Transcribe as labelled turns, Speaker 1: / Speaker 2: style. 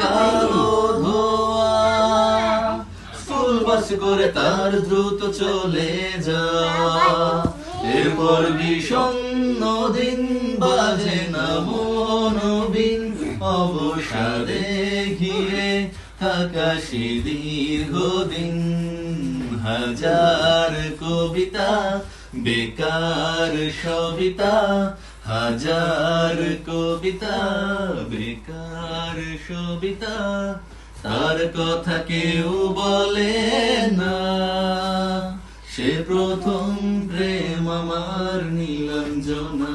Speaker 1: কালো ধোয়া। School bus করে তার দ্রুত চলে যাওয়া। এরপর বিষণ্ণ দিন বাজে না মনোবিন অবসাদে ঘিরে সে দীর্ঘদিন হাজার কবিতা, বেকার সবিতা, হাজার কবিতা, বেকার সবিতা, তার কথা কেউ বলে না। সে প্রথম প্রেম আমার নীলাঞ্জনা।